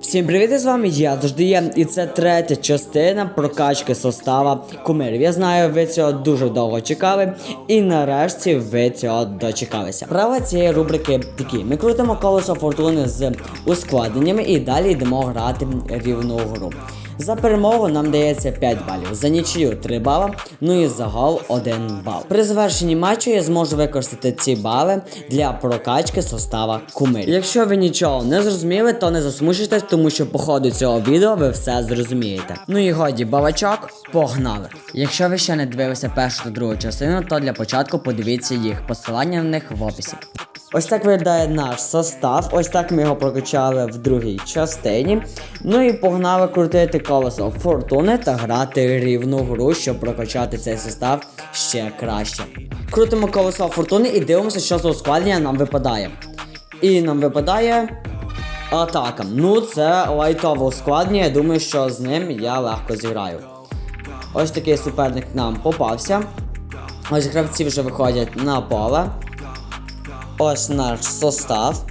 Всім привіт, з вами я завжди є, і це третя частина прокачки состава кумирів. Я знаю, ви цього дуже довго чекали, і нарешті ви цього дочекалися. Правила цієї рубрики такі: ми крутимо колесо фортуни з ускладненнями і далі йдемо грати рівну гру. За перемогу нам дається 5 балів, за нічию 3 бала, ну і за гол 1 бал. При завершенні матчу я зможу використати ці бали для прокачки состава кумирів. Якщо ви нічого не зрозуміли, то не засмучуйтесь, тому що по ходу цього відео ви все зрозумієте. Ну і годі, балачок, погнали! Якщо ви ще не дивилися першу та другу частину, то для початку подивіться їх, посилання на них в описі. Ось так виглядає наш состав. Ось так ми його прокачали в другій частині. Ну і погнали крутити колесо фортуни та грати рівну гру, щоб прокачати цей состав ще краще. Крутимо колесо фортуни і дивимося, що за ускладнення нам випадає. І нам випадає. Атака. Ну, це лайтове ускладнення. Я думаю, що з ним я легко зіграю. Ось такий суперник нам попався. Ось гравці вже виходять на поле. Ось наш состав.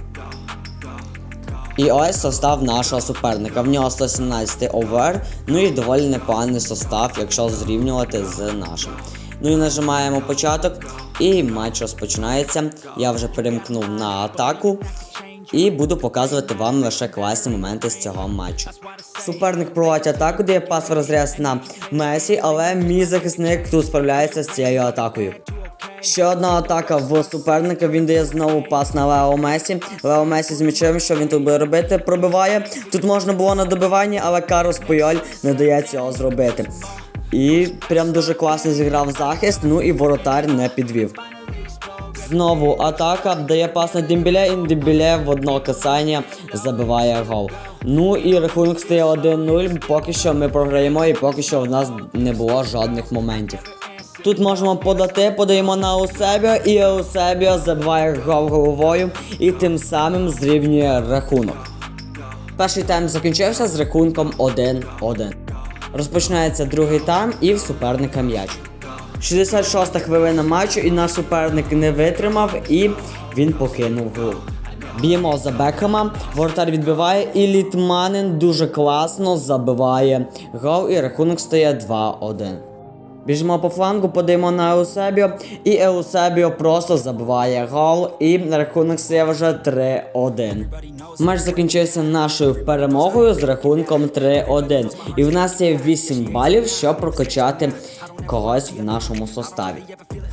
І ось состав нашого суперника. В нього 117 овер, ну і доволі непоганий состав, якщо зрівнювати з нашим. Ну і нажимаємо початок, і матч розпочинається. Я вже перемкнув на атаку. І буду показувати вам лише класні моменти з цього матчу. Суперник проводить атаку, дає пас в розряд на Месі, але мій захисник тут справляється з цією атакою. Ще одна атака в суперника. Він дає знову пас на Лео Месі. Лео Месі з м'ячем, що він тут буде робити, пробиває. Тут можна було на добиванні, але Карос Пойоль не дає цього зробити. І прям дуже класно зіграв захист, ну і воротар не підвів. Знову атака дає пас на Дембіле, і Дембіле в одно касання забиває гол. Ну і рахунок стає 1-0. Поки що ми програємо, і поки що в нас не було жодних моментів. Тут можемо подати, подаємо на Еусебіо, і Еусебіо забиває гол головою і тим самим зрівнює рахунок. Перший тайм закінчився з рахунком 1-1. Розпочинається другий тайм і в суперника м'яч. 66-та хвилина матчу, і наш суперник не витримав, і він покинув гру. Б'ємо за Бекхема, воротар відбиває, і Літманин дуже класно забиває гол, і рахунок стає 2-1. Біжимо по флангу, подаємо на Еусебіо, і Еусебіо просто забиває гол, і рахунок стає вже 3-1. Матч закінчився нашою перемогою з рахунком 3-1. І в нас є 8 балів, щоб прокачати когось в нашому составі.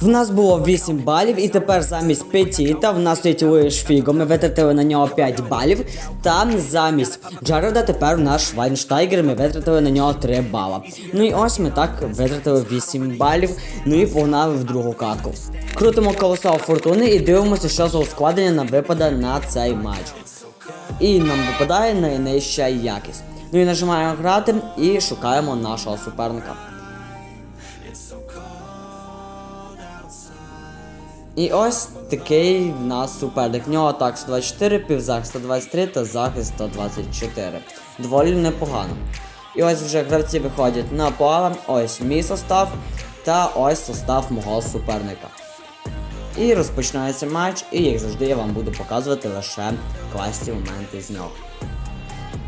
В нас було 8 балів, і тепер замість Петіта в нас стоїть Луїш Фіго. Ми витратили на нього 5 балів. Та замість Джареда тепер в наш Вайнштайгер ми витратили на нього 3 бала. Ну і ось ми так витратили 8 балів. Ну і погнали в другу катку. Крутимо колесо фортуни і дивимося, що за ускладнення нам випаде на цей матч. І нам випадає найнижча якість. Ну і нажимаємо грати і шукаємо нашого суперника. І ось такий в нас суперник. В нього так 124, півзахист 123 та захист 124. Доволі непогано. І ось вже гравці виходять на поле. Ось мій состав та ось состав мого суперника. І розпочинається матч, і як завжди я вам буду показувати лише класні моменти з нього.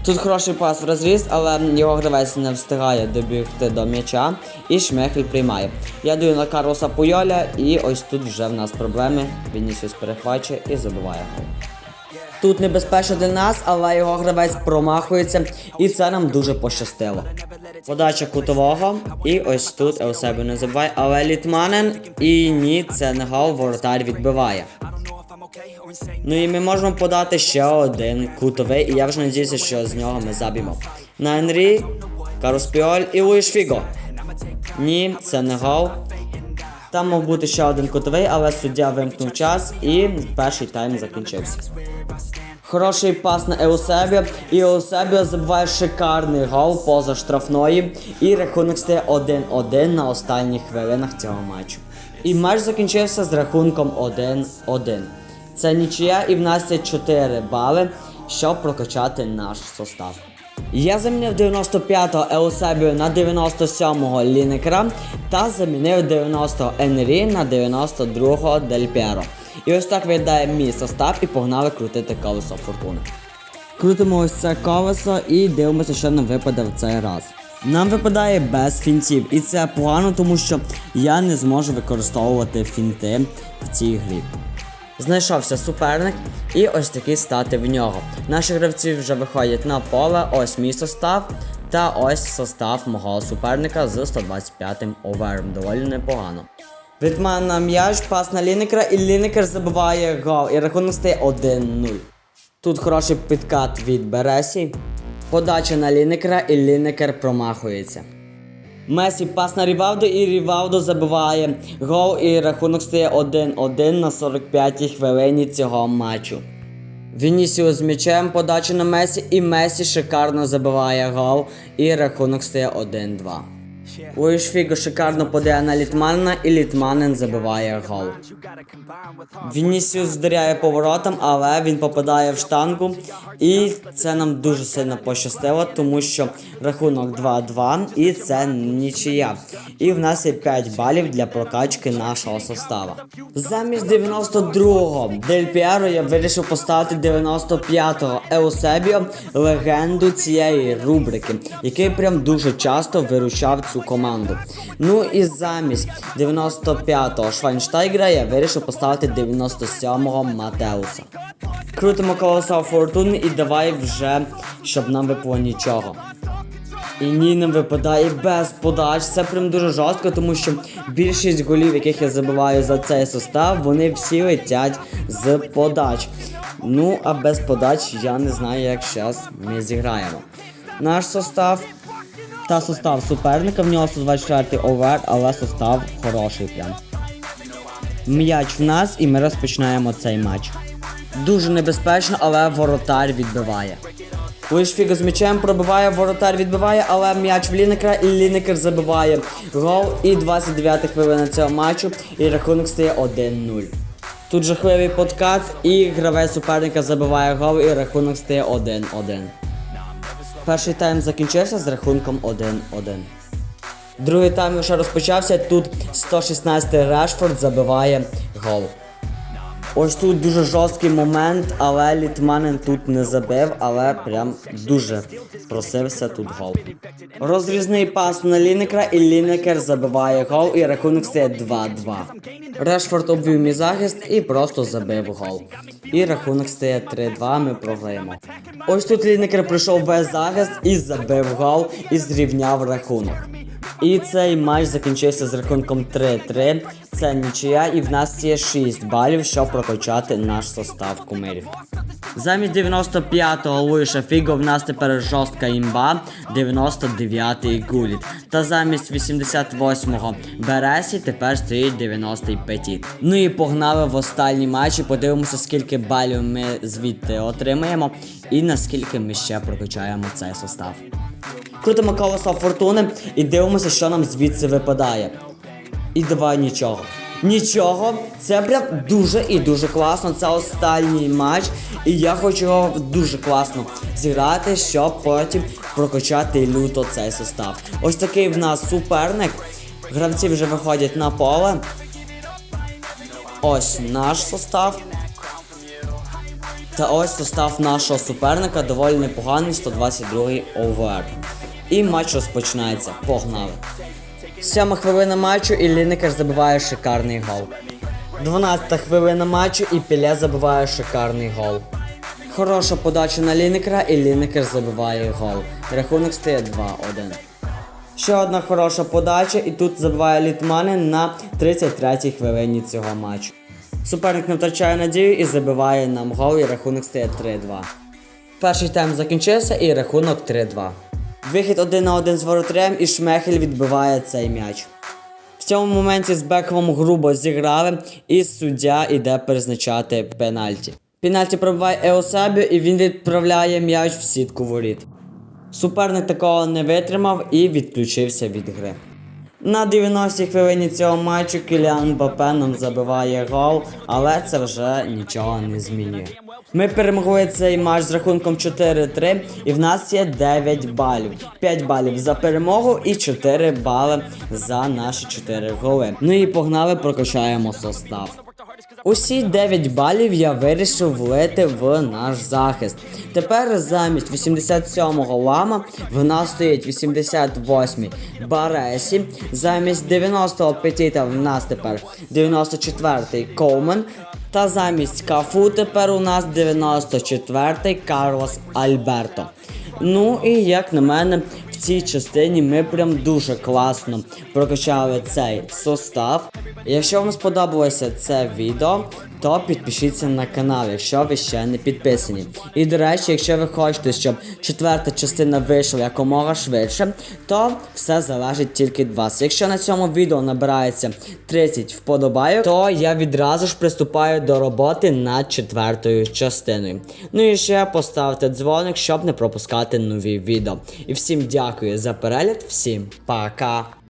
Тут хороший пас в розріз, але його гравець не встигає добігти до м'яча, і Шмехель приймає. Я даю на Карлоса Пуйоля, і ось тут вже в нас проблеми. Вінісіус перехвачує і забиває гол. Тут небезпечно для нас, але його гравець промахується, і це нам дуже пощастило. Подача кутового, і ось тут у себе не забиває, але Літманен, і ні, це не гол, воротар відбиває. Ну і ми можемо подати ще один кутовий, і я вже надіюся, що з нього ми заб'ємо. На Енрі, Карос Піоль і Луїш Фіго. Ні, це не гол. Там мав бути ще один кутовий, але суддя вимкнув час і перший тайм закінчився. Хороший пас на Еусебіо, і Еусебіо забиває шикарний гол поза штрафної, і рахунок стає 1-1 на останніх хвилинах цього матчу. І матч закінчився з рахунком 1-1. Це нічия, і в нас є 4 бали, щоб прокачати наш состав. Я замінив 95-го Еусебіо на 97-го Лінекера та замінив 90-го Енрі на 92-го Дель Пєро. І ось так виглядає мій состав і погнали крутити колесо фортуни. Крутимо ось це колесо і дивимося, що нам випаде в цей раз. Нам випадає без фінтів, і це погано, тому що я не зможу використовувати фінти в цій грі. Знайшовся суперник, і ось такі стати в нього. Наші гравці вже виходять на поле, ось мій состав, та ось состав мого суперника з 125-м овером. Доволі непогано. Від мене на м'яч, пас на Лінекера, і Лінекер забиває гол, і рахунок стає 1-0. Тут хороший підкат від Бересі. Подача на Лінекера, і Лінекер промахується. Месі пас на Рівалдо і Рівалдо забиває гол і рахунок стає 1-1 на 45-й хвилині цього матчу. Вінісіус з м'ячем, подачу на Месі, і Месі шикарно забиває гол, і рахунок стає 1-2. Луїш Фіго шикарно подає на Літманна, і Літманен забиває гол. Вінісіус вдаряє поворотом, але він попадає в штангу. І це нам дуже сильно пощастило, тому що рахунок 2-2 і це нічия. І в нас є 5 балів для прокачки нашого состава. Замість 92-го Дель Піаро я вирішив поставити 95-го Еусебіо, легенду цієї рубрики, який прям дуже часто виручав цю команду. Ну і замість 95-го Швайнштайгера я вирішив поставити 97-го Матеуса. Крутимо колеса фортуни і давай вже, щоб нам випало нічого. І ні, не випадає без подач. Це прям дуже жорстко, тому що більшість голів, яких я забиваю за цей состав, вони всі летять з подач. Ну, а без подач я не знаю, як зараз ми зіграємо. Наш состав та состав суперника, в нього 124 овер, але состав хороший прям. М'яч в нас і ми розпочинаємо цей матч. Дуже небезпечно, але воротар відбиває. Лиш Фіго з м'ячем пробиває, воротар відбиває, але м'яч в Лінекера і Лінекер забиває гол. І 29 хвилина цього матчу, і рахунок стає 1-0. Тут жахливий подкат, і гравець суперника забиває гол, і рахунок стає 1-1. Перший тайм закінчився з рахунком 1-1. Другий тайм вже розпочався. Тут 116-й Решфорд забиває гол. Ось тут дуже жорсткий момент, але Літманен тут не забив, але прям дуже просився тут гол. Розрізний пас на Лінекера, і Лінекер забиває гол, і рахунок стає 2-2. Решфорд обвів мій захист і просто забив гол. І рахунок стає 3-2, ми програємо. Ось тут Лінекер прийшов весь захист і забив гол і зрівняв рахунок. І цей матч закінчився з рахунком 3-3. Це нічия, і в нас є 6 балів, щоб прокачати наш состав кумирів. Замість 95-го Луїша Фіго в нас тепер жорстка імба, 99-й Гуліт. Та замість 88-го Бересі тепер стоїть 90-й Петіт. Ну і погнали в останній матчі. Подивимося, скільки балів ми звідти отримаємо, і наскільки ми ще прокачаємо цей состав. Крутимо колесо фортуни і дивимося, що нам звідси випадає. І давай нічого. Нічого, це прям дуже і дуже класно. Це останній матч, і я хочу його дуже класно зіграти, щоб потім прокачати люто цей состав. Ось такий в нас суперник. Гравці вже виходять на поле. Ось наш состав. Та ось состав нашого суперника доволі непоганий 122 овер. І матч розпочинається. Погнали. Сьома хвилина матчу і Лінекер забиває шикарний гол. 12 хвилина матчу і Піле забиває шикарний гол. Хороша подача на Лінекера і Лінекер забиває гол. Рахунок стає 2-1. Ще одна хороша подача, і тут забиває Літманин на 33-й хвилині цього матчу. Суперник не втрачає надію і забиває нам гол, і рахунок стає 3-2. Перший тайм закінчився і рахунок 3-2. Вихід один на один з воротарем і Шмехель відбиває цей м'яч. В цьому моменті з Бекхемом грубо зіграли, і суддя іде призначати пенальті. Пенальті пробиває Еосабіо і він відправляє м'яч в сітку воріт. Суперник такого не витримав і відключився від гри. На 90-й хвилині цього матчу Кіліан Мбаппе нам забиває гол, але це вже нічого не змінює. Ми перемогли цей матч з рахунком 4-3, і в нас є 9 балів. 5 балів за перемогу і 4 бали за наші 4 голи. Ну і погнали, прокачаємо состав. Усі 9 балів я вирішив влити в наш захист. Тепер замість 87-го лама в нас стоїть 88-й Баресі. Замість 90-го Петіта в нас тепер 94-й Коумен. Та замість Кафу тепер у нас 94-й Карлос Альберто. Ну і як на мене, цій частині ми прям дуже класно прокачали цей состав. Якщо вам сподобалося це відео, то підпишіться на канал, якщо ви ще не підписані. І до речі, якщо ви хочете, щоб четверта частина вийшла якомога швидше, то все залежить тільки від вас. Якщо на цьому відео набирається 30 вподобайок, то я відразу ж приступаю до роботи над четвертою частиною. Ну і ще поставте дзвоник, щоб не пропускати нові відео. І всім дякую за перегляд, всім пока!